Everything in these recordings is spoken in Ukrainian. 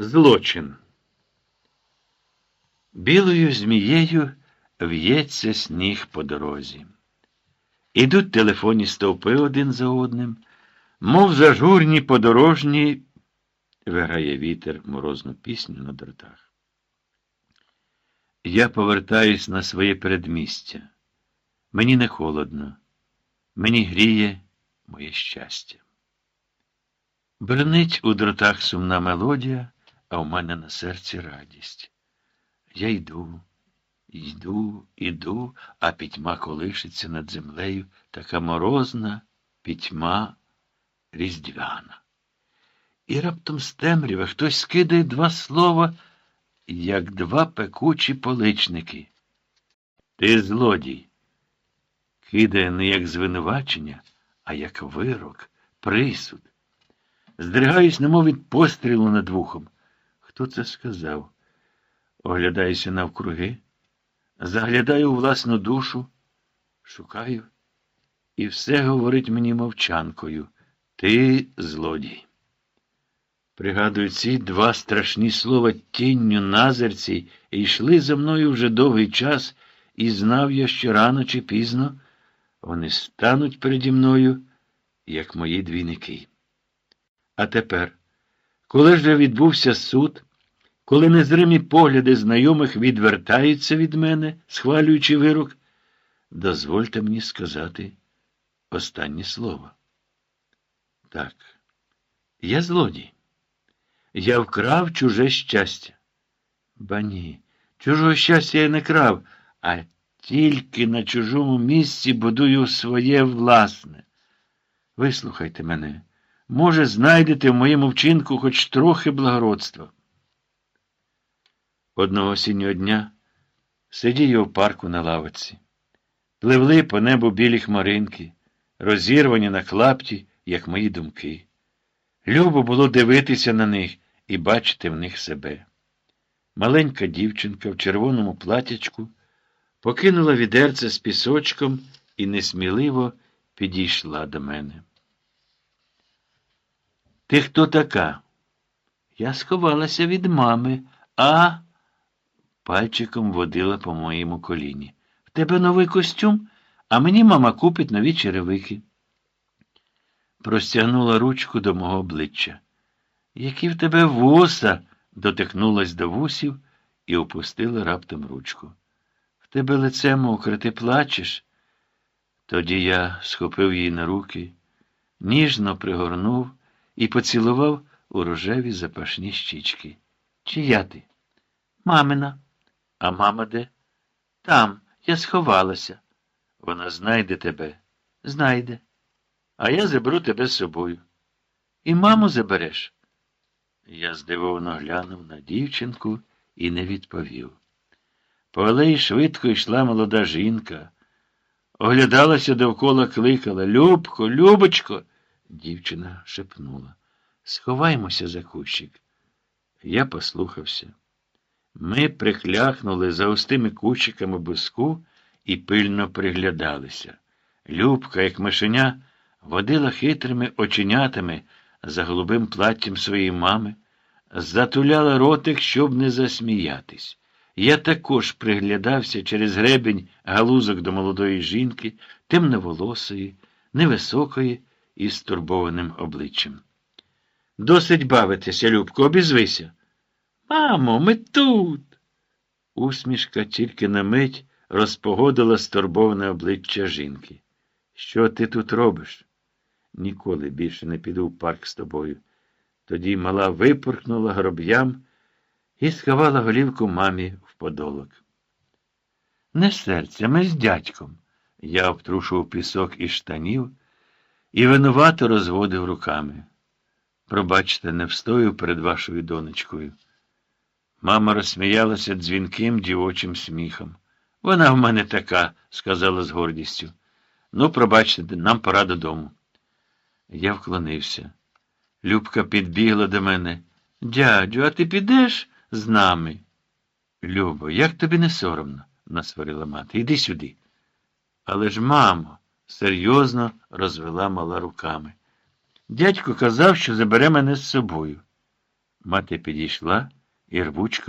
Злочин. Білою змією в'ється сніг по дорозі. Ідуть телефонні стовпи один за одним, мов зажурні подорожні, виграє вітер морозну пісню на дротах. Я повертаюсь на своє передмістя. Мені не холодно, мені гріє моє щастя. Бренить у дротах сумна мелодія, а в мене на серці радість. Я йду, йду, іду, а пітьма колишиться над землею, така морозна пітьма різдвяна. І раптом з темрява хтось скидає два слова, як два пекучі поличники. Ти злодій. Кидає не як звинувачення, а як вирок, присуд. Здригаюсь, немов від пострілу над вухом. Хто це сказав? Оглядаюся навкруги, заглядаю у власну душу, шукаю, і все говорить мені мовчанкою. Ти злодій. Пригадую, ці два страшні слова тінню назерці йшли за мною вже довгий час, і знав я, що рано чи пізно вони стануть переді мною, як мої двійники. А тепер, коли вже відбувся суд, коли незримі погляди знайомих відвертаються від мене, схвалюючи вирок, дозвольте мені сказати останнє слово. Так, я злодій. Я вкрав чуже щастя. Ба ні, чужого щастя я не крав, а тільки на чужому місці будую своє власне. Вислухайте мене. Може, знайдете в моєму вчинку хоч трохи благородства. Одного осіннього дня сидів я в парку на лавиці. Пливли по небу білі хмаринки, розірвані на клапті, як мої думки. Любо було дивитися на них і бачити в них себе. Маленька дівчинка в червоному платячку покинула відерце з пісочком і несміливо підійшла до мене. Ти хто така? Я сховалася від мами, а пальчиком водила по моєму коліні. В тебе новий костюм, а мені мама купить нові черевики. Простягнула ручку до мого обличчя. Які в тебе вуса? дотикнулась до вусів і опустила раптом ручку. В тебе лице мокре, ти плачеш? Тоді я схопив її на руки, ніжно пригорнув і поцілував у рожеві запашні щічки. Чия ти? Мамина. А мама де? Там, я сховалася. Вона знайде тебе. Знайде. А я заберу тебе з собою. І маму забереш. Я здивовано глянув на дівчинку і не відповів. По алеї швидко йшла молода жінка. Оглядалася довкола, кликала Любко, Любочко. Дівчина шепнула. Сховаймося за кущик. Я послухався. Ми прикляхнули за густими кущиками буску і пильно приглядалися. Любка, як мишеня, водила хитрими оченятами за голубим платтям своєї мами, затуляла ротик, щоб не засміятись. Я також приглядався через гребень галузок до молодої жінки, темноволосої, невисокої і стурбованим обличчям. Досить бавитися, Любко, обізвися. Мамо, ми тут. Усмішка тільки на мить розпогодила стурбоване обличчя жінки. Що ти тут робиш? Ніколи більше не піду в парк з тобою. Тоді мала випорхнула гроб'ям і сховала голівку мамі в подолок. Не серця, ми з дядьком. Я обтрушував пісок із штанів і винувато розводив руками. Пробачте, не встою перед вашою донечкою. Мама розсміялася дзвінким дівочим сміхом. Вона в мене така, сказала з гордістю. Ну, пробачте, нам пора додому. Я вклонився. Любка підбігла до мене. Дядю, а ти підеш з нами? Любо, як тобі не соромно, насварила мати. Іди сюди. Але ж, мамо, серйозно розвела мала руками. Дядько казав, що забере мене з собою. Мати підійшла і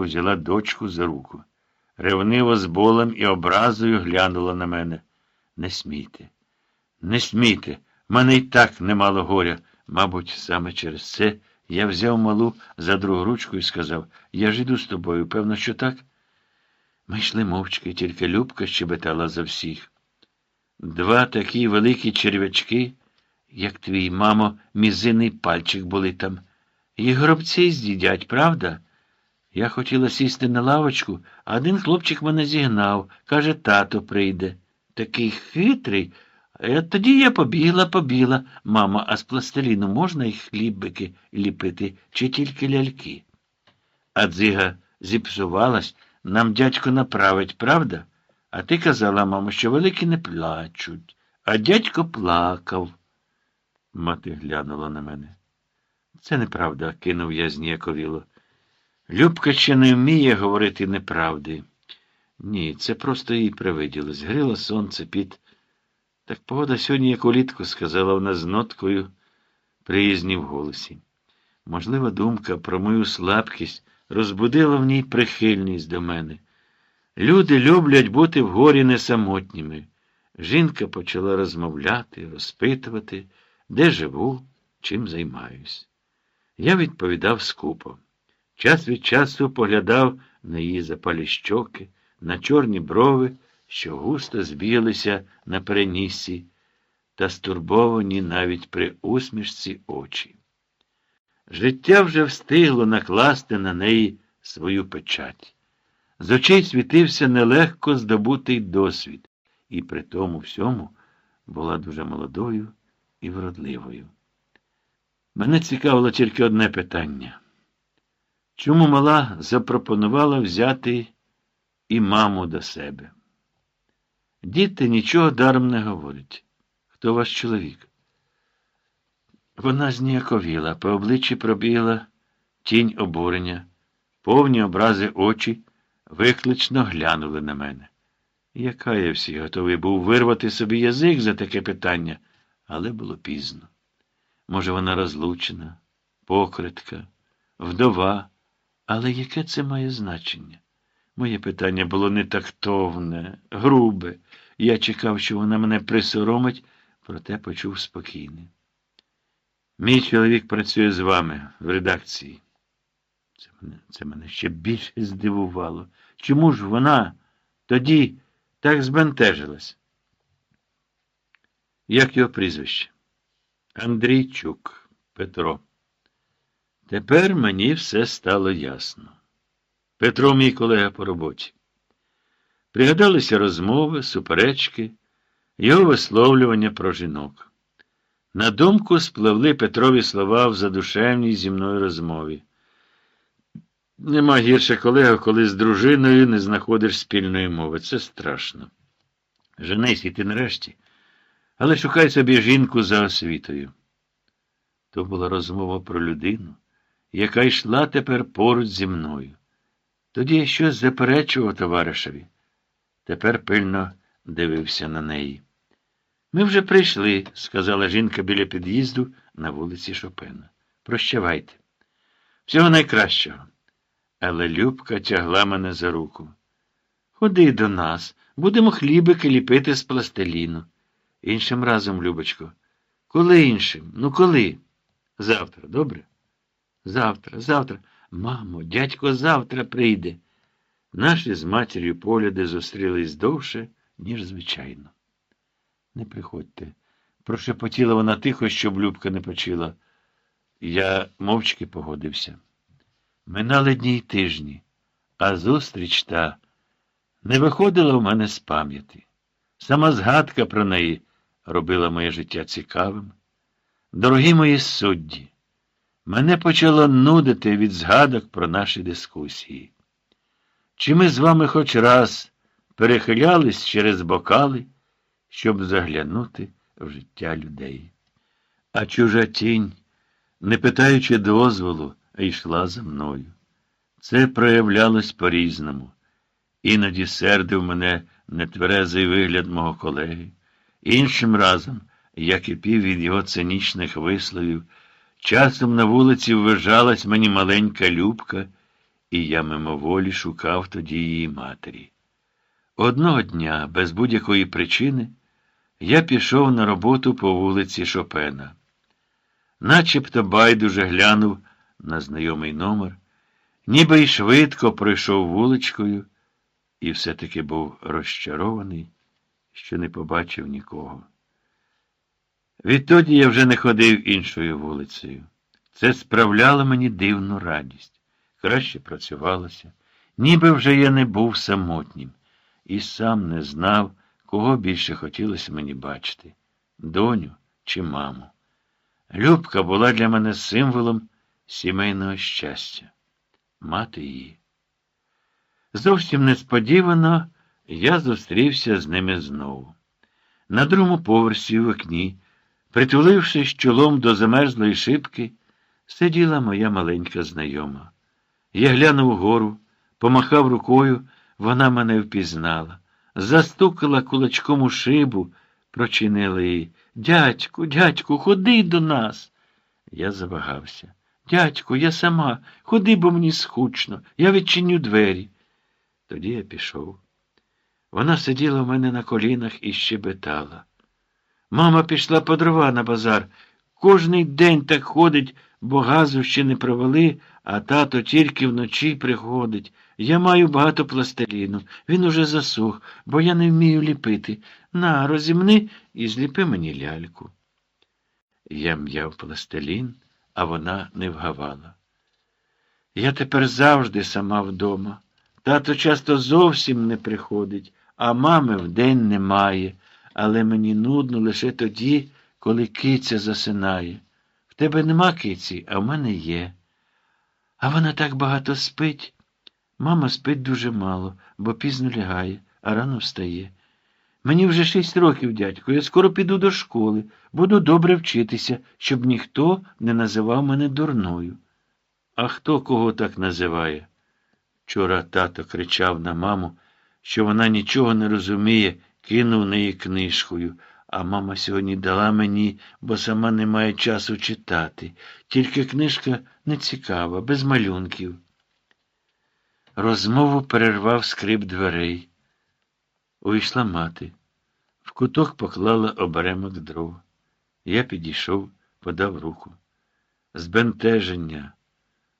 взяла дочку за руку. Ревниво з болем і образою глянула на мене. Не смійте, не смійте, мене й так немало горя. Мабуть, саме через це я взяв малу за другу ручку і сказав Я ж іду з тобою, певно, що так? Ми йшли мовчки, тільки Любка щебетала за всіх. Два такі великі черв'ячки, як твій, мамо, мізинний пальчик були там. Їх гробці з'їдять, правда? Я хотіла сісти на лавочку, а один хлопчик мене зігнав. Каже, тато прийде. Такий хитрий. Е, Тоді я побігла, побігла. Мамо, а з пластиліну можна й хлібики ліпити, чи тільки ляльки? А зіпсувалась, нам дядько направить, правда? А ти казала, мамо, що великі не плачуть, а дядько плакав. Мати глянула на мене. Це неправда, кинув я зніяковіло. Любка ще не вміє говорити неправди. Ні, це просто їй привиділось. Грило сонце під. Так погода сьогодні, як улітку, сказала вона з ноткою приязні в голосі. Можлива думка про мою слабкість розбудила в ній прихильність до мене. Люди люблять бути в горі несамотніми. Жінка почала розмовляти, розпитувати, де живу, чим займаюсь. Я відповідав скупо. Час від часу поглядав на її запалі щоки, на чорні брови, що густо збіглися на переніссі, та стурбовані навіть при усмішці очі. Життя вже встигло накласти на неї свою печать. З очей світився нелегко здобутий досвід, і при тому всьому була дуже молодою і вродливою. Мене цікавило тільки одне питання. Чому мала запропонувала взяти і маму до себе? Діти нічого даром не говорять. Хто ваш чоловік? Вона зніяковіла, по обличчі пробігла тінь обурення, повні образи очі виклично глянули на мене. Я каявся, готовий був вирвати собі язик за таке питання, але було пізно. Може, вона розлучена, покритка, вдова. Але яке це має значення? Моє питання було не тактовне, грубе. Я чекав, що вона мене присоромить, проте почув спокійне. Мій чоловік працює з вами в редакції. Це мене, це мене ще більше здивувало. Чому ж вона тоді так збентежилась? Як його прізвище? Андрійчук Петро. Тепер мені все стало ясно. Петро, мій колега по роботі. Пригадалися розмови, суперечки, його висловлювання про жінок. На думку спливли Петрові слова в задушевній зі мною розмові. Нема гірше колега, коли з дружиною не знаходиш спільної мови. Це страшно. Женись ти нарешті, але шукай собі жінку за освітою. То була розмова про людину яка йшла тепер поруч зі мною. Тоді я щось заперечував товаришеві. Тепер пильно дивився на неї. Ми вже прийшли, сказала жінка біля під'їзду на вулиці Шопена. Прощавайте. Всього найкращого. Але Любка тягла мене за руку. Ходи до нас, будемо хлібики ліпити з пластиліну. Іншим разом, Любочко. Коли іншим? Ну коли? Завтра, добре? Завтра, завтра, мамо, дядько завтра прийде. Наші з матір'ю погляди зустрілись довше, ніж звичайно. Не приходьте. Прошепотіла вона тихо, щоб Любка не почила. Я мовчки погодився. Минали дні й тижні, а зустріч та не виходила в мене з пам'яті. Сама згадка про неї робила моє життя цікавим. Дорогі мої судді! Мене почало нудити від згадок про наші дискусії. Чи ми з вами хоч раз перехилялись через бокали, щоб заглянути в життя людей? А чужа тінь, не питаючи дозволу, йшла за мною. Це проявлялось по-різному. Іноді сердив мене нетверезий вигляд мого колеги, іншим разом я кипів від його цинічних висловів Часом на вулиці ввижалась мені маленька Любка, і я мимоволі шукав тоді її матері. Одного дня, без будь-якої причини, я пішов на роботу по вулиці Шопена. Начебто байдуже глянув на знайомий номер, ніби й швидко пройшов вуличкою, і все-таки був розчарований, що не побачив нікого. Відтоді я вже не ходив іншою вулицею. Це справляло мені дивну радість. Краще працювалося, ніби вже я не був самотнім, і сам не знав, кого більше хотілося мені бачити доню чи маму. Любка була для мене символом сімейного щастя. Мати її. Зовсім несподівано я зустрівся з ними знову. На другому поверсі в окні, притулившись чолом до замерзлої шибки, сиділа моя маленька знайома. Я глянув угору, помахав рукою, вона мене впізнала, застукала кулачком у шибу, прочинила її. Дядьку, дядьку, ходи до нас. Я завагався. Дядьку, я сама, ходи, бо мені скучно, я відчиню двері. Тоді я пішов. Вона сиділа в мене на колінах і щебетала. Мама пішла по дрова на базар. Кожний день так ходить, бо газу ще не провели, а тато тільки вночі приходить. Я маю багато пластиліну. Він уже засух, бо я не вмію ліпити. На, розімни і зліпи мені ляльку. Я м'яв пластилін, а вона не вгавала. Я тепер завжди сама вдома. Тато часто зовсім не приходить, а мами вдень немає, але мені нудно лише тоді, коли киця засинає. В тебе нема киці, а в мене є. А вона так багато спить. Мама спить дуже мало, бо пізно лягає, а рано встає. Мені вже шість років, дядько, я скоро піду до школи, буду добре вчитися, щоб ніхто не називав мене дурною. А хто кого так називає? Вчора тато кричав на маму, що вона нічого не розуміє, кинув неї книжкою, а мама сьогодні дала мені, бо сама не має часу читати. Тільки книжка не цікава, без малюнків. Розмову перервав скрип дверей. Увійшла мати. В куток поклала оберемок дров. Я підійшов, подав руку. Збентеження,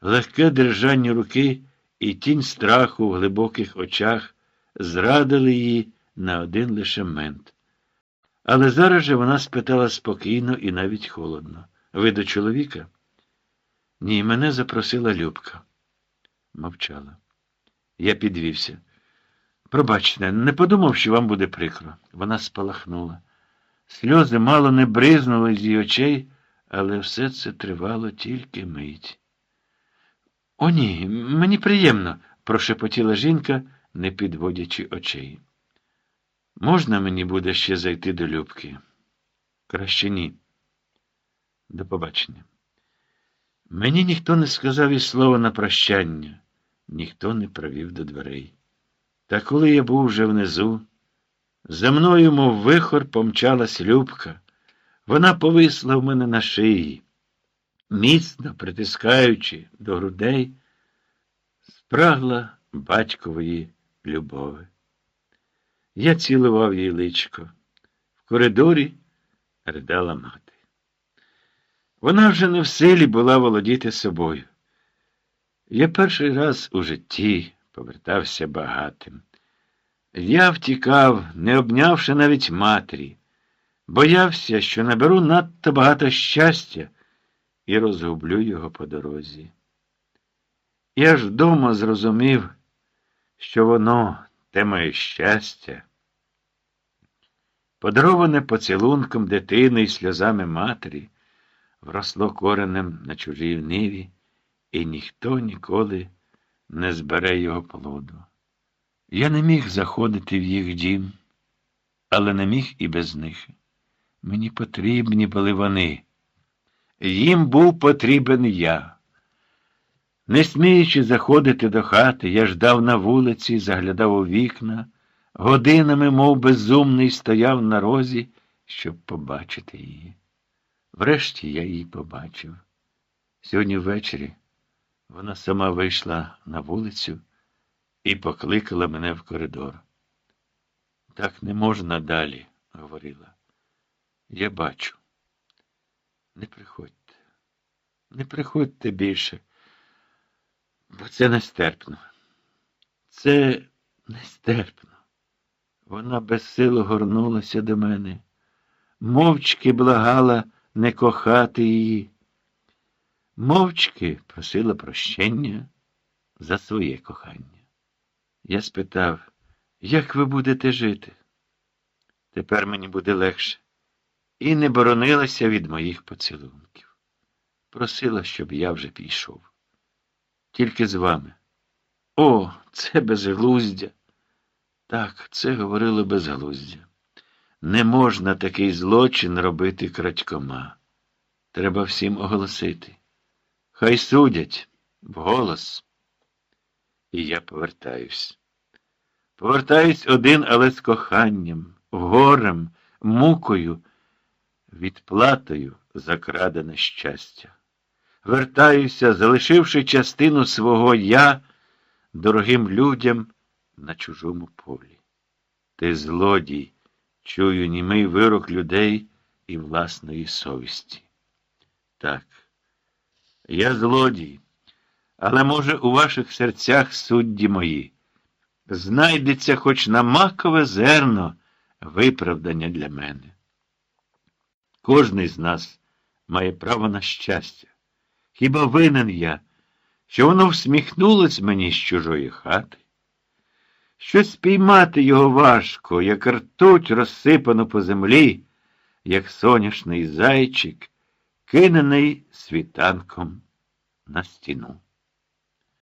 легке держання руки і тінь страху в глибоких очах зрадили її на один лише мент. Але зараз же вона спитала спокійно і навіть холодно. Ви до чоловіка? Ні, мене запросила Любка. Мовчала. Я підвівся. Пробачте, не подумав, що вам буде прикро. Вона спалахнула. Сльози мало не бризнули з її очей, але все це тривало тільки мить. О, ні, мені приємно, прошепотіла жінка, не підводячи очей. Можна мені буде ще зайти до Любки? Краще ні. До побачення. Мені ніхто не сказав і слова на прощання, ніхто не провів до дверей. Та коли я був вже внизу, за мною, мов вихор, помчалась Любка. Вона повисла в мене на шиї, міцно притискаючи до грудей, спрагла батькової любови. Я цілував їй личко. В коридорі ридала мати. Вона вже не в силі була володіти собою. Я перший раз у житті повертався багатим. Я втікав, не обнявши навіть матері, боявся, що наберу надто багато щастя і розгублю його по дорозі. Я ж вдома зрозумів, що воно, те моє щастя, подароване поцілунком дитини і сльозами матері, вросло коренем на чужій ниві, і ніхто ніколи не збере його плоду. Я не міг заходити в їх дім, але не міг і без них. Мені потрібні були вони. Їм був потрібен я. Не сміючи заходити до хати, я ждав на вулиці, заглядав у вікна, годинами, мов безумний, стояв на розі, щоб побачити її. Врешті я її побачив. Сьогодні ввечері вона сама вийшла на вулицю і покликала мене в коридор. Так не можна далі, говорила. Я бачу. Не приходьте, не приходьте більше, бо це нестерпно. Це нестерпно. Вона безсило горнулася до мене, мовчки благала не кохати її, мовчки просила прощення за своє кохання. Я спитав, як ви будете жити? Тепер мені буде легше. І не боронилася від моїх поцілунків. Просила, щоб я вже пішов. Тільки з вами. О, це безглуздя. Так, це говорило безглуздя. Не можна такий злочин робити крадькома. Треба всім оголосити. Хай судять вголос. І я повертаюсь. Повертаюсь один, але з коханням, горем, мукою, відплатою за крадене щастя. Вертаюся, залишивши частину свого я дорогим людям на чужому полі. Ти злодій, чую німий вирок людей і власної совісті. Так, я злодій, але, може, у ваших серцях судді мої, знайдеться хоч на макове зерно виправдання для мене. Кожний з нас має право на щастя. Хіба винен я, що воно всміхнулось мені з чужої хати? Щось спіймати його важко, як ртуть розсипану по землі, як соняшний зайчик, кинений світанком на стіну.